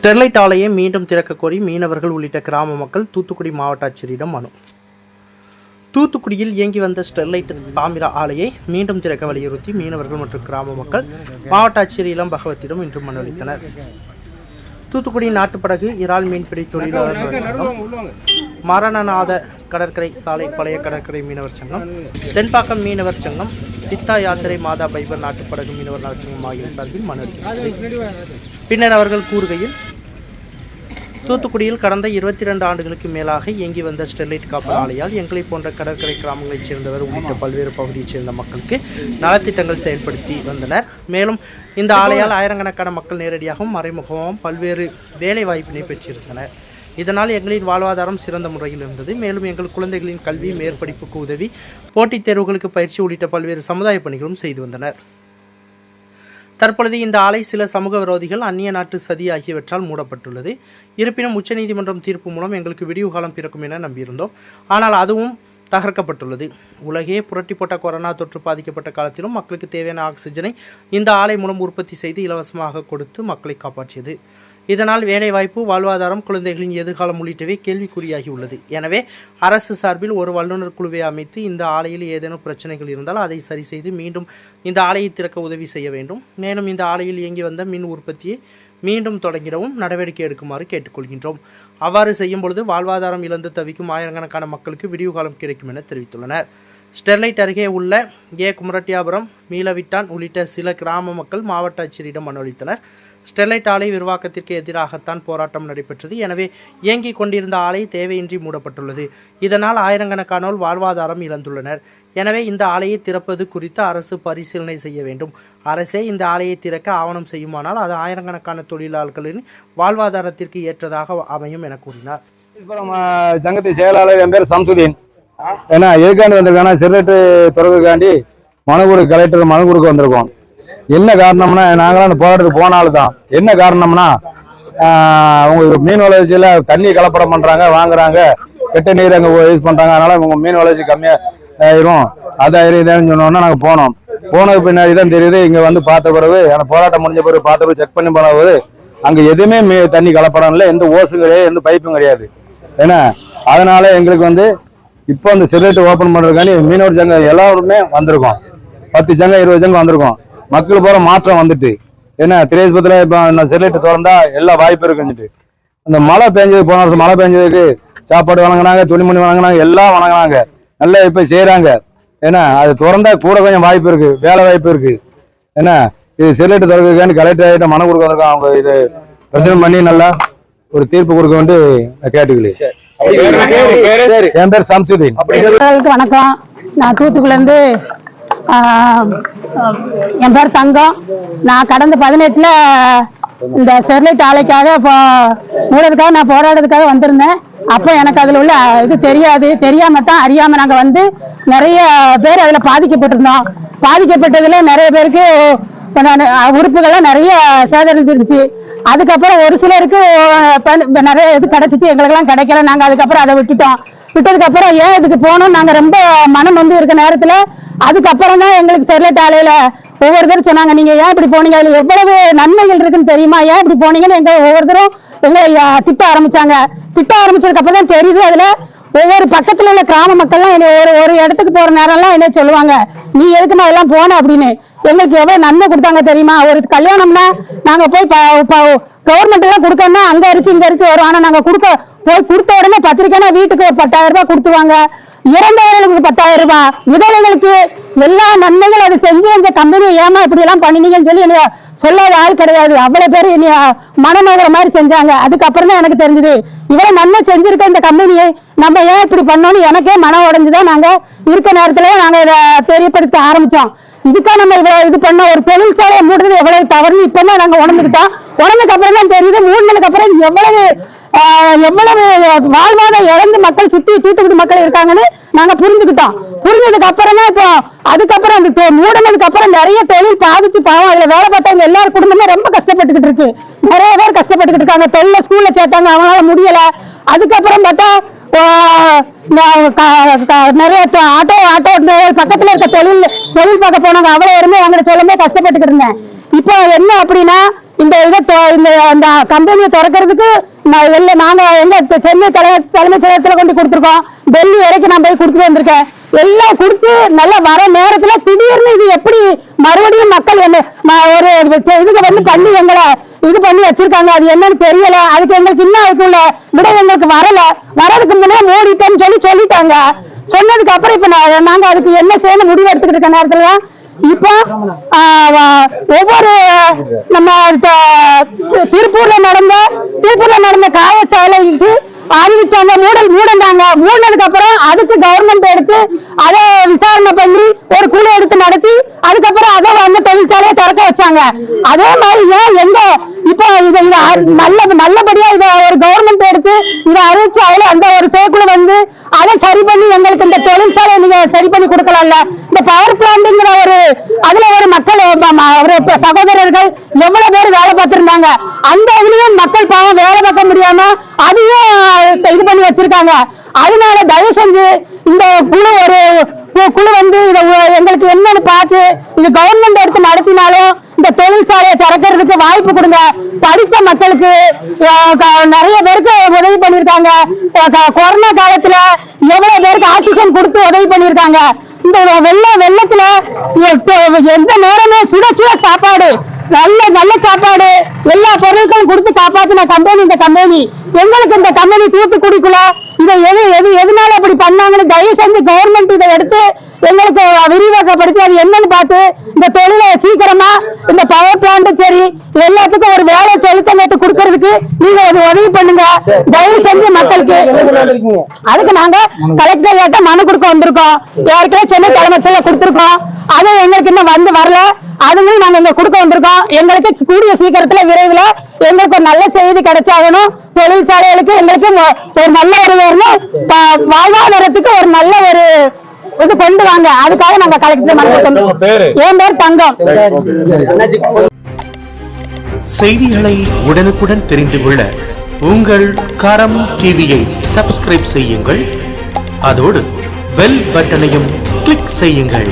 Sterlite ஆலையை மீண்டும் திறக்க கோரி மீனவர்கள் உள்ளிட்ட கிராம மக்கள் தூத்துக்குடி மாவட்ட ஆட்சியரிடம் மனு. தூத்துக்குடியில் இயங்கி வந்த ஸ்டெர்லைட் தாமிர ஆலையை மீண்டும் திறக்க வலியுறுத்தி மீனவர்கள் மற்றும் கிராம மக்கள் மாவட்ட ஆட்சியர் இளம் பகவத்திடம் இன்று மனு அளித்தனர். தூத்துக்குடி நாட்டுப்படகு இறால் மீன்பிடி தொழிலாளர்கள் சங்கம் மரணநாத கடற்கரை சாலை பழைய கடற்கரை மீனவர் சங்கம் தென்பாக்கம் மீனவர் சங்கம் சித்தா யாத்திரை மாதா பைபர் நாட்டுப்படகு மீனவர் நலச் சங்கம் ஆகிய சார்பில் மனு பின்னர் அவர்கள் கூறுகையில் தூத்துக்குடியில் கடந்த இருபத்தி ரெண்டு ஆண்டுகளுக்கு மேலாக இயங்கி வந்த ஸ்டெர்லைட் காப்பர் ஆலையால் எங்களை போன்ற கடற்கரை கிராமங்களைச் சேர்ந்தவர் உள்ளிட்ட பல்வேறு பகுதியைச் சேர்ந்த மக்களுக்கு நலத்திட்டங்கள் செயல்படுத்தி வந்தனர். மேலும் இந்த ஆலையால் ஆயிரக்கணக்கான மக்கள் நேரடியாகவும் மறைமுகமாகவும் பல்வேறு வேலை வாய்ப்பினை பெற்றிருந்தனர். இதனால் எங்களின் வாழ்வாதாரம் சிறந்த முறையில் இருந்தது. மேலும் எங்கள் குழந்தைகளின் கல்வி மேற்படிப்புக்கு உதவி போட்டித் தேர்வுகளுக்கு பயிற்சி உள்ளிட்ட பல்வேறு சமுதாய பணிகளும் செய்து வந்தனர். தற்பொழுது இந்த ஆலை சில சமூக விரோதிகள் அந்நிய நாட்டு சதி ஆகியவற்றால் மூடப்பட்டுள்ளது. இருப்பினும் உச்சநீதிமன்றம் தீர்ப்பு மூலம் எங்களுக்கு விடிவு காலம் பிறக்கும் என நம்பியிருந்தோம். ஆனால் அதுவும் தகர்க்கப்பட்டுள்ளது. உலகே புரட்டி போட்ட கொரோனா தொற்று பாதிக்கப்பட்ட காலத்திலும் மக்களுக்கு தேவையான ஆக்சிஜனை இந்த ஆலை மூலம் உற்பத்தி செய்து இலவசமாக கொடுத்து மக்களை காப்பாற்றியது. இதனால் வேலைவாய்ப்பு வாழ்வாதாரம் குழந்தைகளின் எதிர்காலம் உள்ளிட்டவை கேள்விக்குறியாகி உள்ளது எனவே அரசு சார்பில் ஒரு வல்லுநர் குழுவை அமைத்து இந்த ஆலையில் ஏதேனும் பிரச்சனைகள் இருந்தால் அதை சரி செய்து மீண்டும் இந்த ஆலையை திறக்க உதவி செய்ய வேண்டும். மேலும் இந்த ஆலையில் இயங்கி வந்த மின் உற்பத்தியை மீண்டும் தொடங்கிடவும் நடவடிக்கை எடுக்குமாறு கேட்டுக்கொள்கின்றோம். அவ்வாறு செய்யும் பொழுது வாழ்வாதாரம் இழந்து தவிக்கும் ஆயிரக்கணக்கான மக்களுக்கு விடிவு காலம் கிடைக்கும் என தெரிவித்துள்ளனர். ஸ்டெர்லைட் அருகே உள்ள ஏ. குமரட்டியாபுரம் மீளவிட்டான் உள்ளிட்ட சில கிராம மக்கள் மாவட்ட ஆட்சியரிடம் மனு அளித்தனர். ஸ்டெர்லைட் ஆலை விரிவாக்கத்திற்கு எதிராகத்தான் போராட்டம் நடைபெற்றது. எனவே இயங்கிக் கொண்டிருந்த ஆலை தேவையின்றி மூடப்பட்டுள்ளது. இதனால் ஆயிரக்கணக்கானோர் வாழ்வாதாரம் இழந்துள்ளனர். எனவே இந்த ஆலையை திறப்பது குறித்து அரசு பரிசீலனை செய்ய வேண்டும். அரசே இந்த ஆலையை திறக்க ஆவணம் செய்யுமானால் அது ஆயிரக்கணக்கான தொழிலாளர்களின் வாழ்வாதாரத்திற்கு ஏற்றதாக அமையும் என கூறினார். சங்கத்தின் செயலாளர் என் பேர் சம்சுதீன். ஏன்னா எதுக்காண்டி வந்திருக்காங்கன்னா சிறுநீட்டு துறவுக்காண்டி மனு கலெக்டர் மனு வந்திருக்கோம். என்ன காரணம்னா நாங்களாம் அந்த போராட்டத்துக்கு போனாலும் தான் என்ன காரணம்னா உங்களுக்கு அவங்க மீன் வளர்ச்சியில் தண்ணி கலப்படம் பண்ணுறாங்க வாங்குறாங்க கெட்ட நீர் அங்கே யூஸ் பண்ணுறாங்க அதனால் இவங்க மீன் வளர்ச்சி கம்மியாக ஆயிரும் அதாயிரம் இதாயிரம் சொன்னோன்னா நாங்கள் போனோம். போனது பின்னாடி தான் தெரியுது இங்கே வந்து பார்த்த பிறகு அந்த போராட்டம் முடிஞ்ச பிறகு பார்த்த பிறகு செக் பண்ணி போன போது அங்கே எதுவுமே மீ- தண்ணி கலப்படம் இல்லை எந்த ஓசும் கிடையாது எந்த பைப்பும் கிடையாது. ஏன்னா அதனால் எங்களுக்கு வந்து இப்போ அந்த சிகரெட் ஓப்பன் பண்ணுறதுக்காண்டி மீனவர் சங்கம் எல்லாருமே வந்திருக்கோம். பத்து சங்கம் இருபது சங்கம் வந்திருக்கோம். மக்கள் போகிற மாற்றம் வந்துட்டு. ஏன்னா திரேஸ்பத்தில் இப்போ சிகரெட் திறந்தா எல்லா வாய்ப்பு இருக்குன்னுட்டு அந்த மழை பெஞ்சது போன வருஷம் மழை பெஞ்சதுக்கு சாப்பாடு வழங்கினாங்க துணிமணி வழங்கினாங்க எல்லாம் வழங்கினாங்க. நல்லா இப்போ செய்கிறாங்க ஏன்னா அது திறந்தா கூட கொஞ்சம் வாய்ப்பு இருக்கு வேலை வாய்ப்பு இருக்கு. ஏன்னா இது சிகரெட் திறக்கிறதுக்காண்டி கலெக்டர் ஆகிட்ட மனு கொடுக்க வந்திருக்கோம் அவங்க இது பிரச்சனை பண்ணி நல்லா ஒரு தீர்ப்பு கொடுக்க வேண்டி நான் கேட்டுக்கலையே என் பேர் சம்சுதீன். வணக்கம். நான் தூத்துக்குடிலேருந்து என் பேர் தங்கம். நான் கடந்த பதினெட்டில் இந்த ஸ்டெர்லைட் ஆலைக்காக இப்போ மூடதுக்காக நான் போராடுறதுக்காக வந்திருந்தேன். அப்போ எனக்கு அதில் உள்ள இது தெரியாது. தெரியாமல் தான் அறியாமல் நாங்கள் வந்து நிறைய பேர் அதில் பாதிக்கப்பட்டிருந்தோம். பாதிக்கப்பட்டதில் நிறைய பேருக்கு நான் உறுப்புகள்லாம் நிறைய சேதரிச்சிருந்துச்சு அதுக்கப்புறம் ஒரு சிலருக்கு ப- நிறைய இது கிடைச்சிச்சு. எங்களுக்கெல்லாம் கிடைக்கல. நாங்கள் அதுக்கப்புறம் அதை விட்டுட்டோம். விட்டதுக்கப்புறம் ஏன் இதுக்கு போனோம் நாங்கள் ரொம்ப மனம் வந்து இருக்க நேரத்தில் அதுக்கப்புறம் தான் எங்களுக்கு செர்லட் ஆலையில ஒவ்வொருத்தரும் சொன்னாங்க நீங்க ஏன் இப்படி போனீங்க? அதுல எவ்வளவு நன்மைகள் இருக்குன்னு தெரியுமா? ஏன் இப்படி போனீங்கன்னு எங்க ஒவ்வொருத்தரும் எங்களை திட்ட ஆரம்பிச்சாங்க. திட்ட ஆரம்பிச்சதுக்கு அப்புறம் தான் தெரியுது அதுல ஒவ்வொரு பக்கத்துல உள்ள கிராம மக்கள்லாம் என்ன ஒரு ஒரு இடத்துக்கு போற நேரம்லாம் என்ன சொல்லுவாங்க நீ எதுக்குமா எல்லாம் போன? அப்படின்னு. எங்களுக்கு எவ்வளவு நன்மை கொடுத்தாங்க தெரியுமா? ஒரு கல்யாணம்னா நாங்க போய் கவர்மெண்ட் எல்லாம் கொடுக்கணும்னா அங்க அரிச்சு இங்க அரிச்சு வரும். ஆனா நாங்க கொடுக்க போய் கொடுத்த உடனே பத்திரிக்கைனா வீட்டுக்கு ஒரு பத்தாயிரம் ரூபாய் கொடுத்துருவாங்க. இறந்தவர்களுக்கு பத்தாயிரம் ரூபாய். விதவைகளுக்கு எல்லா நன்மைகள் அதை செஞ்சு செஞ்ச கம்பெனியை ஏமா இப்படி எல்லாம் பண்ணினீங்கன்னு சொல்லி என்னைய சொல்லாத ஆள் கிடையாது. அவ்வளவு பேர் என்னைய மனநோகிற மாதிரி செஞ்சாங்க. அதுக்கப்புறம் தான் எனக்கு தெரிஞ்சது இவ்வளவு நன்மை செஞ்சிருக்க இந்த கம்பெனியை நம்ம ஏன் இப்படி பண்ணோம்னு எனக்கே மனம் உடஞ்சுதான் நாங்க இருக்க நேரத்துல நாங்க இதை தெரியப்படுத்த ஆரம்பிச்சோம். இதுக்கா நம்ம இவ்வளவு இது பண்ண ஒரு தொழிற்சாலையை மூடுறது எவ்வளவு தவறுன்னு இப்பதான் நாங்க உணர்ந்துக்கிட்டோம். உணர்ந்ததுக்கு அப்புறம் தான் தெரியுது மூடினதுக்கு அப்புறம் எவ்வளவு எவ்வளவு வாழ்வாதாரம் இழந்து மக்கள் சுத்தி தூத்துக்குடி மக்கள் இருக்காங்கன்னு நாங்க புரிஞ்சுக்கிட்டோம். புரிஞ்சதுக்கு அப்புறமா இப்போ அதுக்கப்புறம் அந்த தொ- மூடினதுக்கு அப்புறம் நிறைய தொழில் பாதிச்சு பாவம். அதுல வேலை பார்த்தவங்க எல்லாரும் குடும்பமே ரொம்ப கஷ்டப்பட்டுக்கிட்டு இருக்கு. நிறைய பேர் கஷ்டப்பட்டுக்கிட்டு இருக்காங்க. தொழில ஸ்கூல்ல சேர்த்தாங்க. அவங்களால முடியல. அதுக்கப்புறம் பார்த்தா நிறைய ஆட்டோ ஆட்டோ பக்கத்துல இருக்க தொழில் தொழில் பார்க்க போனவங்க அவ்வளவு வருமே எங்கிட்ட சொல்லுமே கஷ்டப்பட்டுக்கிட்டு இருந்தேன். இப்போ என்ன அப்படின்னா இந்த இதை இந்த அந்த கம்பெனியை திறக்கிறதுக்கு நான் எல்ல நாங்க எங்க சென்னை தலை தலைமைச் செயலகத்துல கொண்டு கொடுத்துருக்கோம். டெல்லி வரைக்கும் நான் போய் கொடுத்துட்டு வந்திருக்கேன். எல்லாம் கொடுத்து நல்லா வர நேரத்துல திடீர்னு இது எப்படி மறுபடியும் மக்கள் என்ன ஒரு செ- இதுக்கு வந்து பண்ணி எங்களை இது பண்ணி வச்சிருக்காங்க. அது என்னன்னு தெரியல. அதுக்கு எங்களுக்கு இன்னும் அதுக்குள்ள விடை எங்களுக்கு வரல. வரதுக்கு முன்னே மூடிட்டேன்னு சொல்லி சொல்லிட்டாங்க. சொன்னதுக்கு அப்புறம் இப்ப நான் நாங்க அதுக்கு என்ன செய்யணும் முடிவு எடுத்துக்கிட்டு இருக்க நேரத்துல இப்போ ஆஹ், ஒவ்வொரு நம்ம திருப்பூர்ல நடந்த திருப்பூர்ல நடந்த காயச்சாலைக்கு அறிவிச்சாங்க மூடல் மூடண்டாங்க. மூடினதுக்கு அப்புறம் அதுக்கு கவர்மெண்ட் எடுத்து அதை விசாரணை பண்ணி ஒரு குழு எடுத்து நடத்தி அதுக்கப்புறம் அதை வந்து தொழிற்சாலையை திறக்க வச்சாங்க. அதே மாதிரி ஏன் எங்க இப்போ இதை நல்ல நல்லபடியா இதை ஒரு கவர்மெண்ட் எடுத்து இதை அறிவிச்சு அந்த ஒரு செயற்குழு வந்து அதை சரி பண்ணி எங்களுக்கு இந்த தொழிற்சாலையை நீங்க சரி பண்ணி கொடுக்கலாம்ல? இந்த பவர் பிளான்ட்ங்கிற ஒரு அதுல ஒரு மக்கள் ஒரு சகோதரர்கள் எவ்வளவு பேர் வேலை பார்த்திருந்தாங்க. அந்த இதுலயும் மக்கள் பாவம் வேலை பார்க்க முடியாம அதையும் இது பண்ணி வச்சிருக்காங்க. அதனால தயவு செஞ்சு இந்த குழு ஒரு குழு வந்து இதை எங்களுக்கு என்னன்னு பார்த்து இது கவர்மெண்ட் எடுத்து நடத்தினாலும் இந்த தொழிற்சாலையை திறக்கிறதுக்கு வாய்ப்பு கொடுங்க. படித்த மக்களுக்கு நிறைய பேருக்கு உதவி பண்ணிருக்காங்க க- கொரோனா காலத்துல எவ்வளவு பேருக்கு ஆக்சிஜன் கொடுத்து உதவி பண்ணிருக்காங்க இந்த வெள்ள வெள்ளத்துல எ- எந்த நேரமே சுட சுட சாப்பாடு நல்ல நல்ல சாப்பாடு எல்லா பொருட்களும் கொடுத்து காப்பாத்தின கம்பெனி இந்த கம்பெனி எங்களுக்கு இந்த கம்பெனி தூத்துக்குடிக்குள்ள இதை எது எது எதனால அப்படி பண்ணாங்கன்னு தயவு செஞ்சு கவர்மெண்ட் இதை எடுத்து எங்களுக்கு விரிவாக்கப்படுத்தி அது என்னன்னு பார்த்து இந்த தொழிலை சீக்கிரமா இந்த பவர் பிளான்ட் சரி எல்லாத்துக்கும் ஒரு வேலை தொழிற்சங்கத்தை கொடுக்கறதுக்கு நீங்க அது உதவி பண்ணுங்க. தயவு செஞ்சு மக்களுக்கு. அதுக்கு நாங்க கலெக்டர் கிட்ட மனு கொடுக்க வந்திருக்கோம். ஏற்கனவே சென்னை தலைமைச் கொடுத்துருக்கோம் கொடுத்திருக்கோம். அது எங்களுக்கு இன்னும் வந்து வரல. அதுவும் நாங்க இங்க கொடுக்க வந்திருக்கோம். எங்களுக்கு கூடிய சீக்கிரத்துல விரைவில் எங்களுக்கு ஒரு நல்ல செய்தி கிடைச்சாகணும். தொழிற்சாலைகளுக்கு எங்களுக்கு ஒரு நல்ல ஒரு வாழ்வாதாரத்துக்கு ஒரு நல்ல ஒரு இது கொண்டு வாங்க. அதுக்காக நாங்க கலெக்டர் மனு கொடுத்தோம். என் பேர் தங்கம். செய்திகளை உடனுக்குடன் தெரிந்து கொள்ள உங்கள் கரம் டிவியை சப்ஸ்கிரைப் செய்யுங்கள். அதோடு பெல் பட்டனையும் கிளிக் செய்யுங்கள்.